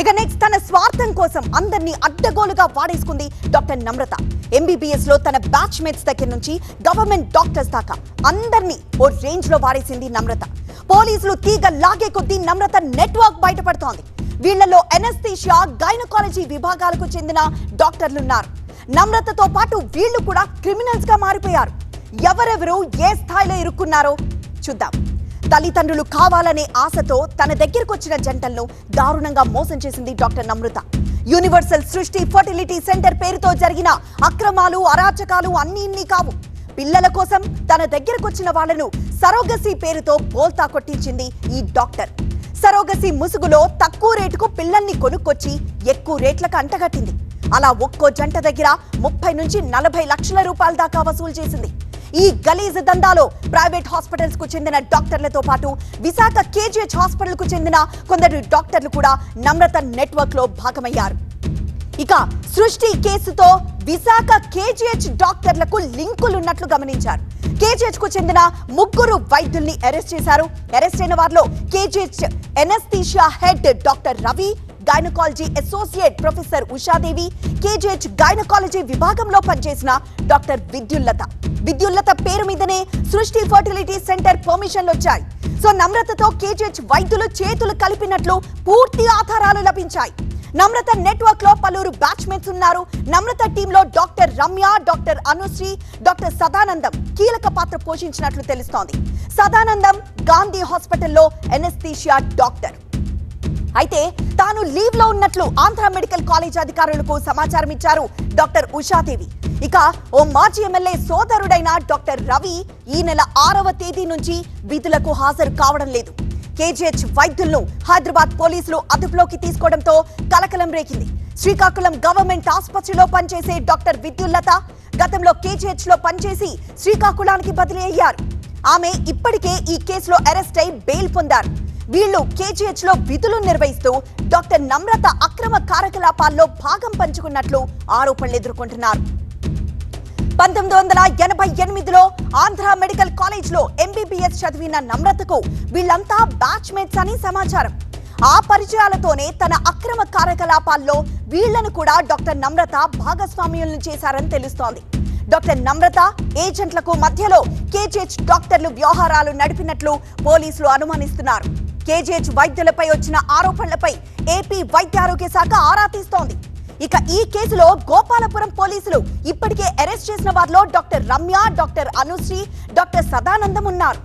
ఇక నెక్స్ట్ తన స్వార్థం కోసం అందరినీ అడ్డగోలుగా వాడేసుకుంది డాక్టర్ నమ్రత. ఎంబీబీఎస్లో తన బ్యాచ్ మేట్స్ దగ్గర నుంచి గవర్నమెంట్ డాక్టర్స్ దాకా అందరినీ ఓ రేంజ్లో వాడేసింది నమ్రత. పోలీసులు తీగ లాగే కొద్దీ నమ్రత నెట్వర్క్ బయటపడుతోంది. వీళ్ళలో ఎనస్థీషియా గైనకాలజీ విభాగాలకు చెందిన డాక్టర్లున్నారు. నమ్రతతో పాటు వీళ్ళు కూడా క్రిమినల్స్గా మారిపోయారు. ఎవరెవరు ఏ స్థాయిలో ఇరుక్కున్నారో చూద్దాం. తల్లిదండ్రులు కావాలనే ఆశతో తన దగ్గరకు వచ్చిన జంటలను దారుణంగా మోసం చేసింది doctor Namrata. Universal Srishti fertility centre పేరుతో జరిగిన అక్రమాలు అరాచకాలు అన్ని ఇన్ని కావు. పిల్లల కోసం తన దగ్గరకు వచ్చిన వాళ్ళను సరోగసి పేరుతో బోల్తా కొట్టించింది ఈ డాక్టర్. సరోగసి ముసుగులో తక్కువ రేటుకు పిల్లల్ని కొనుక్కొచ్చి ఎక్కువ రేట్లకు అంటగట్టింది. అలా ఒక్కో జంట దగ్గర ముప్పై నుంచి నలభై లక్షల రూపాయల దాకా వసూలు చేసింది. ఈ గలీజ్ దందాలో ప్రైవేట్ హాస్పిటల్స్కు చెందిన డాక్టర్లతో పాటు విశాఖ కేజీహెచ్ హాస్పిటల్కు చెందిన కొందరు డాక్టర్లు కూడా నమ్రత నెట్వర్క్లో భాగమయ్యారు. ఇక సృష్టి కేసుతో విశాఖ కేజీహెచ్ డాక్టర్లకు లింకులున్నట్లు గమనించారు. కేజీహెచ్కు చెందిన ముగ్గురు వైద్యుల్ని అరెస్ట్ చేశారు. అరెస్ట్ అయిన వారిలో KGH anaesthesia head doctor Ravi gynaecology associate professor Ushadevi KGH gynaecology విభాగంలో పనిచేసిన డాక్టర్ విద్యుల్లత. విద్యుల్లత పేరు మీదనే సృష్టి ఫర్టిలిటీ సెంటర్ పర్మిషన్లు వచ్చాయి. సో నమ్రతతో కేజీహెచ్ వైద్యులు చేతులు కలిపినట్లు పూర్తి ఆధారాలు లభించాయి. నమ్రత నెట్వర్క్లో పలువురు బ్యాచ్మేట్స్ ఉన్నారు. నమ్రత టీంలో doctor Ramya doctor Anusri doctor Sadanandam కీలక పాత్ర పోషించినట్లు తెలుస్తోంది. సదానందం గాంధీ హాస్పిటల్లో ఎనస్థీషియా డాక్టర్. అయితే తాను లీవ్లో ఉన్నట్లు ఆంధ్ర మెడికల్ కాలేజ్ అధికారులకు సమాచారం ఇచ్చారు డాక్టర్ ఉషాదేవి. ఇక ఓ మాజీ ఎమ్మెల్యే సోదరుడైన డాక్టర్ రవి ఈ నెల ఆరవ తేదీ నుంచి విధులకు హాజరు కావడం లేదు. కేజీహెచ్ వైద్యులను హైదరాబాద్ పోలీసులు అదుపులోకి తీసుకోవడంతో కలకలం రేకింది శ్రీకాకుళం గవర్నమెంట్ ఆసుపత్రిలో పనిచేసే డాక్టర్ విద్యుల్లత గతంలో కేజీహెచ్లో పనిచేసి శ్రీకాకుళానికి బదిలీ అయ్యారు. ఆమె ఇప్పటికే ఈ కేసులో అరెస్ట్ అయి బెయిల్ పొందారు. వీళ్ళు కేజీహెచ్లో విధులు నిర్వహిస్తూ డాక్టర్ నమ్రత అక్రమ కార్యకలాపాల్లో భాగం పంచుకున్నట్లు ఆరోపణలు ఎదుర్కొంటున్నారు. పంతొమ్మిది వందల ఎనభై ఎనిమిదిలో ఆంధ్ర మెడికల్ కాలేజ్లో ఎంబీబీఎస్ చదివిన నమ్రతకు వీళ్ళంతా బ్యాచ్మేట్స్ అని సమాచారం. ఆ పరిచయాలతోనే తన అక్రమ కార్యకలాపాల్లో వీళ్ళను కూడా డాక్టర్ నమ్రత భాగస్వామ్యులను చేశారని తెలుస్తోంది. డాక్టర్ నమ్రత ఏజెంట్లకు మధ్యలో కేజీహెచ్ డాక్టర్లు వ్యవహారాలు నడిపినట్లు పోలీసులు అనుమానిస్తున్నారు. కేజీహెచ్ వైద్యులపై వచ్చిన ఆరోపణలపై ఏపీ వైద్యారోగ్య శాఖ ఆరా తీస్తోంది. ఇక ఈ కేసులో గోపాలపురం పోలీసులు ఇప్పటికే అరెస్ట్ చేసిన వారిలో doctor Ramya doctor Anusri doctor Sadanandam ఉన్నారు.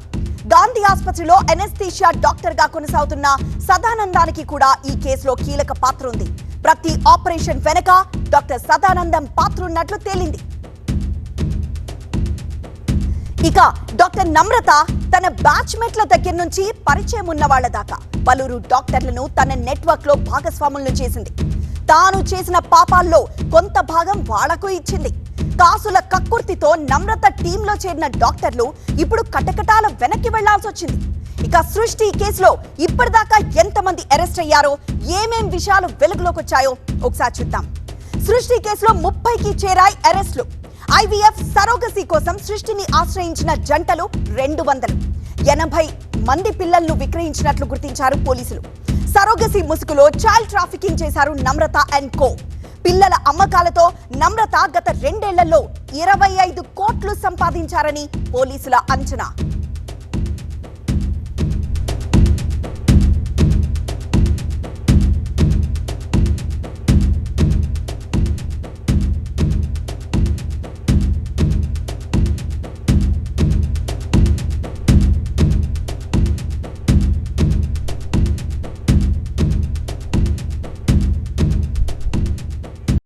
గాంధీ ఆసుపత్రిలో ఎనెస్థీషియా డాక్టర్గా కొనసాగుతున్న సదానందానికి కూడా ఈ కేసులో కీలక పాత్ర ఉంది. ప్రతి ఆపరేషన్ వెనక డాక్టర్ సదానందం పాత్ర ఉన్నట్లు తేలింది. ఇక డాక్టర్ నమ్రత తన బ్యాచ్మేట్ల దగ్గర నుంచి పరిచయం ఉన్న వాళ్ళ దాకా. పలువురు డాక్టర్లను తన నెట్వర్క్లో భాగస్వాములను చేసింది. తాను చేసిన పాపాల్లో కొంత భాగం వాళ్ళకు ఇచ్చింది. కాసుల కక్కుర్తితో నమ్రత టీంలో చేరిన డాక్టర్లు ఇప్పుడు కటకటాల వెనక్కి వెళ్ళాల్సి వచ్చింది. ఇక సృష్టి కేసులో ఇప్పటిదాకా ఎంతమంది అరెస్ట్ అయ్యారో ఏమేం విషయాలు వెలుగులోకి వచ్చాయో ఒకసారి చూద్దాం. సృష్టి కేసులో ముప్పైకి చేరాయి అరెస్టులు. ఐవీఎఫ్ సరోగసి కోసం సృష్టిని ఆశ్రయించిన జంటలు రెండు వందలు. ఎనభై మంది పిల్లలను విక్రయించినట్లు గుర్తించారు పోలీసులు. సరోగసి ముసుగులో చైల్డ్ ట్రాఫికింగ్ చేశారు నమ్రత అండ్ కో. పిల్లల అమ్మకాలతో నమ్రత గత రెండేళ్ళలో ఇరవై ఐదు కోట్లు సంపాదించారని పోలీసుల అంచనా.